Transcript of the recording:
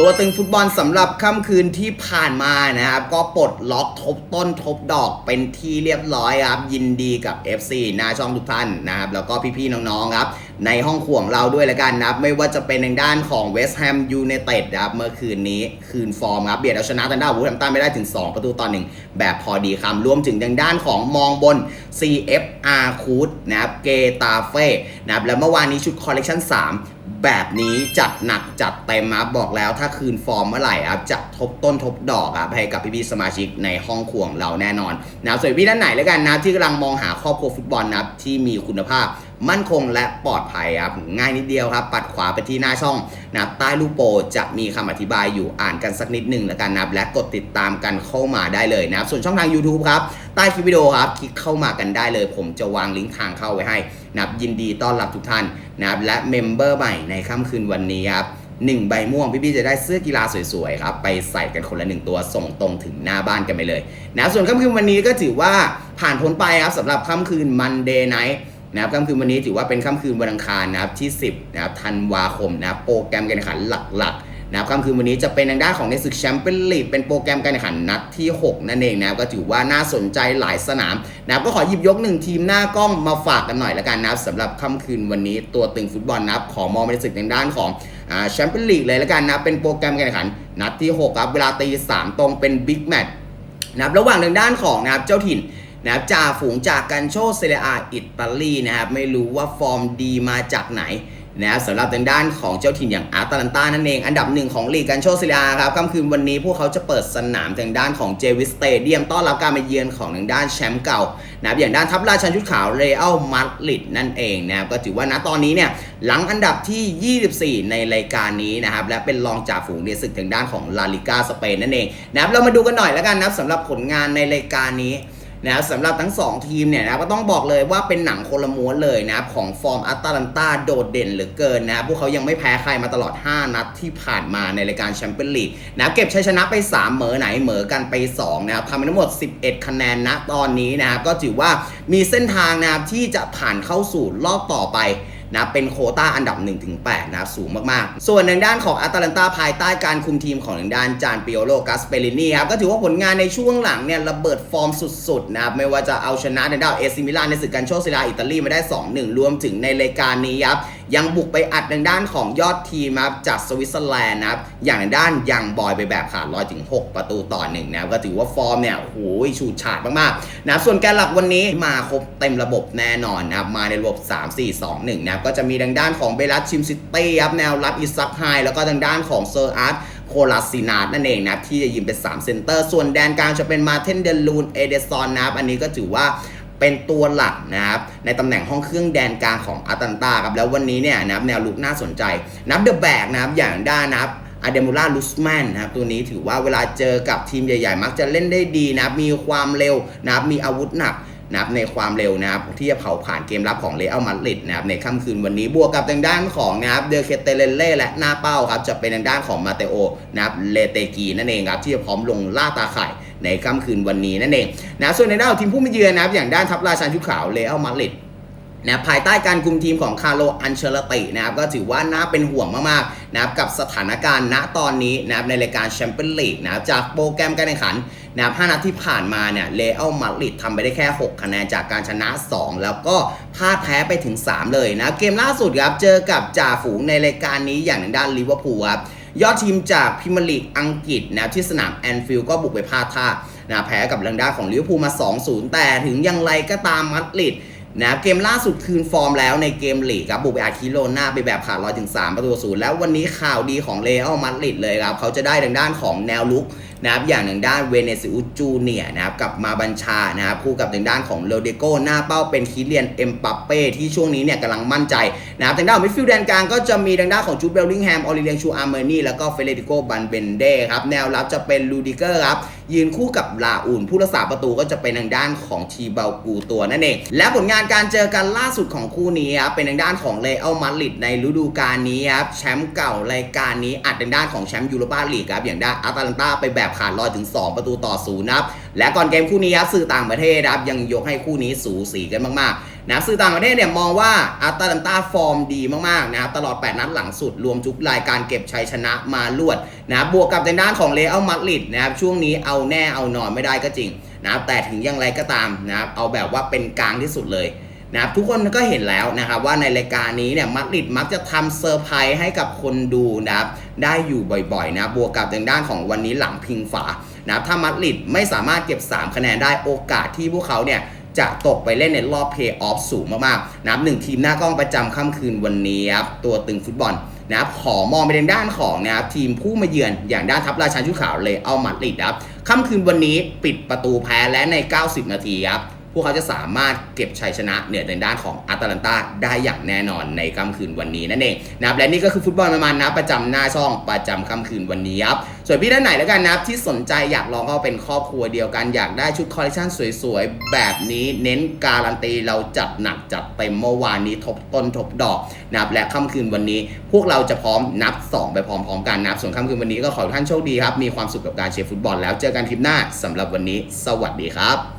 ตัวตึงฟุตบอลสำหรับค่ำคืนที่ผ่านมานะครับ ก็ปลดล็อกทบต้นทบดอกเป็นที่เรียบร้อยครับ ยินดีกับ FC หน้าช่องทุกท่านนะครับ แล้วก็พี่ๆน้องๆครับ ในห้องข่วงเราด้วยละกันนะครับ ไม่ว่าจะเป็นทางด้านของเวสต์แฮมยูไนเต็ดครับเมื่อคืนนี้คืนฟอร์มครับเบียดเอาชนะทางด้านวูแฮมตันไม่ได้ถึง 2 ประตูต่อหนึ่งแบบพอดีคำรวมถึงทางด้านของมองบน CFR คูดนะครับเกตาเฟ่นะครับแล้วเมื่อวานนี้ชุดคอลเลกชัน3แบบนี้จัดหนักจัดเต็มครับอกแล้วถ้าคืนฟอร์มเมื่อไหร่ครับจะทบต้นทบดอกครับให้กับพี่ๆสมาชิกในห้องข่วงเราแน่นอนนะส่วนพี่ท่านไหนแล้วกันนะที่กำลังมองหาครอบครัวฟุตบอลนะครับที่มีคุณภาพ มั่นคงและปลอดภัยครับง่ายนิดเดียวครับ ปัดขวาไปที่หน้าช่องนะใต้รูปโปรจะมีคำอธิบายอยู่อ่านกันสักนิดหนึ่งแล้วกันนะและกดติดตามกันเข้ามาได้เลยนะครับส่วนช่องทาง YouTube ครับใต้คลิปวิดีโอครับคลิกเข้ามากันได้เลย ผมจะวางลิงก์ทางเข้าไว้ให้นะครับยินดีต้อนรับทุกท่านนะครับและเมมเบอร์ใหม่ในค่ำคืนวันนี้ครับหนึ่งใบม่วงพี่ๆจะได้เสื้อกีฬาสวยๆครับไปใส่กันคนละหนึ่งตัวส่งตรงถึงหน้าบ้านกันไปเลยนะส่วนค่ำคืนวันนี้ก็ถือว่าผ่านพ้นไปครับสำหรับค่ำคืน Monday Night ะครับค่ำคืนวันนี้ถือว่าเป็นค่ำคืนวันอังคารนะครับที่ 10นะครับธันวาคมนะครับโปรแกรมการแข่งขันหลักๆนะครับค่ำคืนวันนี้จะเป็นทางด้านของในศึกแชมเปี้ยนลีกเป็นโปรแกรมการแข่งขันนัดที่ 6 นั่นเองนะครับก็ถือว่าน่าสนใจหลายสนามนะครับก็ขอหยิบยกหนึ่งทีมหน้ากล้องมาฝากกันหน่อยละกันนะครับสำหรับค่ำคืนวันนี้ตัวตึงฟุตบอลนะครับขอมองไปในศึกทางด้านของแชมเปี้ยนลีกเลยละกันนะเป็นโปรแกรมการแข่งขันนัดที่6ครับเวลาตีสามตรงเป็นบิ๊กแมตช์นะครับระหว่างทางด้านของนะครับเจ้าถิ่น นะครับจ่าฝูงจากกันโชเซเรียอาอิตาลีนะครับไม่รู้ว่าฟอร์มดีมาจากไหนนะครับสำหรับทางด้านของเจ้าถิ่นอย่างอาตาลันตานั่นเอง อันดับหนึ่งของลีกกันโชเซเรียอาครับค่ำคืนวันนี้พวกเขาจะเปิดสนามทางด้านของเจวิสเตเดียมต้อนรับการมาเยือนของทางด้านแชมป์เก่านะครับอย่างด้านทัพราชันชุดขาวเรอัลมาดริดนั่นเองนะครับก็ถือว่าณตอนนี้เนี่ยหลังอันดับที่ 24 ในรายการนี้นะครับและเป็นรองจ่าฝูงในศึกทางด้านของลาลิกาสเปนนั่นเองนะครับเรามาดูกันหน่อยแล้วกันนับสำหรับผลงานในรายการนี้ นะครับสำหรับทั้ง 2 ทีมเนี่ยนะก็ต้องบอกเลยว่าเป็นหนังคนละม้วนเลยนะของฟอร์มอัตแลนตาโดดเด่นเหลือเกินนะพวกเขายังไม่แพ้ใครมาตลอด 5 นัดที่ผ่านมาในรายการแชมเปี้ยนลีกนะเก็บชัยชนะไป 3 เหมอไหนเหมอกันไป 2 นะครับทำไปทั้งหมด 11 คะแนนนะตอนนี้นะครับก็ถือว่ามีเส้นทางนะครับที่จะผ่านเข้าสู่รอบต่อไป นะเป็นโคต้าอันดับ 1-8 นะครับสูงมากๆ ส่วนทางด้านของอตแลนตาภายใต้การคุมทีมของทางด้านจานปิโอโลกัสเปรินีครับก็ถือว่าผลงานในช่วงหลังเนี่ยระเบิดฟอร์มสุดๆนะครับไม่ว่าจะเอาชนะทางด้านเอซิมิลานในศึกการโชคศิลาอิตาลีมาได้ 2-1 รวมถึงในรายการนี้ครับ ยังบุกไปอัดทางด้านของยอดทีมครับจากสวิตเซอร์แลนด์นะครับอย่างทางด้านยังบอยไปแบบขาดลอยถึง 6 ประตูต่อหนึ่งนะครับก็ถือว่าฟอร์มเนี่ยโอ้โหฉูดฉาดมากๆนะส่วนแกนหลักวันนี้มาครบเต็มระบบแน่นอนนะครับมาในระบบ 3 4 2 1นะครับก็จะมีทางด้านของเบลัสชิมซิตี้ครับแนวรับอิซักไฮแล้วก็ทางด้านของเซอร์อาร์ตโคลาซินาดนั่นเองนะครับที่จะยิงเป็น 3 เซนเตอร์ ส่วนแดนกลางจะเป็นมาเทนเดลูนเอเดซอนนะครับอันนี้ก็ถือว่า เป็นตัวหลักนะครับในตำแหน่งห้องเครื่องแดนกลางของอาตันตาครับแล้ววันนี้เนี่ยนะครับแนวลุกน่าสนใจ นับเดอะแบกนะครับอย่างด้านนะครับอาเดมูล่าลุสแมนนะครับตัวนี้ถือว่าเวลาเจอกับทีมใหญ่ ๆ มักจะเล่นได้ดีนะครับมีความเร็วนะครับมีอาวุธหนัก นะครับในความเร็วนะครับที่จะเผาผ่านเกมรับของเรอัลมาดริดนะครับในค่ำคืนวันนี้บวกกับทางด้านของนะครับเดอเคเตเลเล่และหน้าเป้าครับจะเป็นทางด้านของมาเตโอนะครับเลเตกีนั่นเองครับที่จะพร้อมลงล่าตาไข่ในค่ำคืนวันนี้นั่นเองนะส่วนในด้านทีมผู้มาเยือนนะครับอย่างด้านทัพราชันชุดขาวเลอัลมาดริดนะภายใต้การคุมทีมของคาร์โล อันเชลตินะครับก็ถือว่าน่าเป็นห่วงมากๆนะครับกับสถานการณ์ณตอนนี้นะครับในรายการแชมเปี้ยนลีกนะครับจากโปรแกรมการแข่งขัน นะครับ5นัดที่ผ่านมาเนี่ยเลอัลมาดริดทำไปได้แค่ 6 คะแนนจากการชนะ 2 แล้วก็พลาดแพ้ไปถึง 3 เลยนะ เกมล่าสุดครับ เจอกับจ่าฝูงในรายการนี้อย่างทางด้านลิเวอร์พูลครับยอดทีมจากพิมลีกอังกฤษนะที่สนามแอนฟิลด์ก็บุกไปพลาดท่านะแพ้กับลังด้าของลิเวอร์พูลมา 2-0 แต่ถึงอย่างไรก็ตามมัดริด นะเกมล่าสุดคืนฟอร์มแล้วในเกมลีกครับบุกไปอาคิโลนาไปแบบขาดร้อยถึง3ประตูศูนย์แล้ววันนี้ข่าวดีของเลอัลมาดริดเลยครับ เขาจะได้ทางด้านของแนวลุกนะครับอย่างทางด้านเวเนซิอุสจูเนียนะครับกับมาบัญชานะครับคู่กับทางด้านของโรเดโกหน้าเป้าเป็นคิเลียนเอ็มปัปเป้ที่ช่วงนี้เนี่ยกำลังมั่นใจนะครับทางด้านมิดฟิลด์แดนกลางก็จะมีทางด้านของจูดเบลลิงแฮมออลิเลียงชูอาร์เมอร์นี่แล้วก็เฟเดริโกบันเบนเด้ครับแนวรับจะเป็นลูดิเกอร์ครับ ยืนคู่กับลาอูนผู้รักษาประตูก็จะเป็นทางด้านของทีเบลกูตัวนั่นเอง และผลงานการเจอกันล่าสุดของคู่นี้ครับเป็นทางด้านของเลอัลมาดริดในฤดูกาลนี้ครับแชมป์เก่ารายการนี้อัดทางด้านของแชมป์ยูโรปาลีกครับอย่างด้านอาตาลันตาไปแบบขาดลอยถึง 2 ประตูต่อศูนย์นะครับและก่อนเกมคู่นี้ครับสื่อต่างประเทศครับยังยกให้คู่นี้สูสีกันมากๆ นะครับสื่อต่างประเทศเนี่ยมองว่าอาตาลันตาฟอร์มดีมากๆนะครับตลอด 8 นัดหลังสุด รวมทุกรายการเก็บชัยชนะมาลวดนะครับบวกกับในด้านของเลอัลมาดริดนะครับช่วงนี้เอาแน่เอานอนไม่ได้ก็จริงนะครับแต่ถึงอย่างไรก็ตามนะครับเอาแบบว่าเป็นกลางที่สุดเลยนะครับทุกคนก็เห็นแล้วนะครับว่าในรายการนี้เนี่ยมาดริดมักจะทำเซอร์ไพรส์ให้กับคนดูนะครับได้อยู่บ่อยๆนะบวกกับทางด้านของวันนี้หลังพิงฝานะครับถ้ามาดริดไม่สามารถเก็บ 3 คะแนนได้โอกาสที่พวกเขาเนี่ย จะตกไปเล่นในรอบเพย์ออฟสูงมากๆนะครับหนึ่งทีมหน้ากล้องประจำค่ำคืนวันนี้ครับตัวตึงฟุตบอลนะครับขอมองไปทางด้านของนะครับทีมผู้มาเยือนอย่างด้านทัพราชาชุดขาวเลยเอามาดริดครับค่ำคืนวันนี้ปิดประตูแพ้และใน 90 นาทีครับ วกเขาจะสามารถเก็บชัยชนะเหนือในด้านของอาตาลันตาได้อย่างแน่นอนในค่ำคืนวันนี้นั่นเองนะครับและนี่ก็คือฟุตบอลประมาณนะประจำหน้าช่องประจำค่ำคืนวันนี้ครับส่วนพี่ท่านไหนแล้วกันนะครับที่สนใจอยากลองเข้าเป็นครอบครัวเดียวกันอยากได้ชุดคอลเลคชันสวยๆ แบบนี้เน้นการันตีเราจัดหนักจัดเต็มเมื่อวานนี้ทบต้นทบดอกนะครับและค่ำคืนวันนี้ พวกเราจะพร้อมนับ 2 ไปพร้อมๆกันนะครับส่วนค่ำคืนวันนี้ก็ขอท่านโชคดีครับมีความสุขกับการเชียร์ฟุตบอลแล้วเจอกันคลิปหน้าสำหรับวันนี้ สวัสดีครับ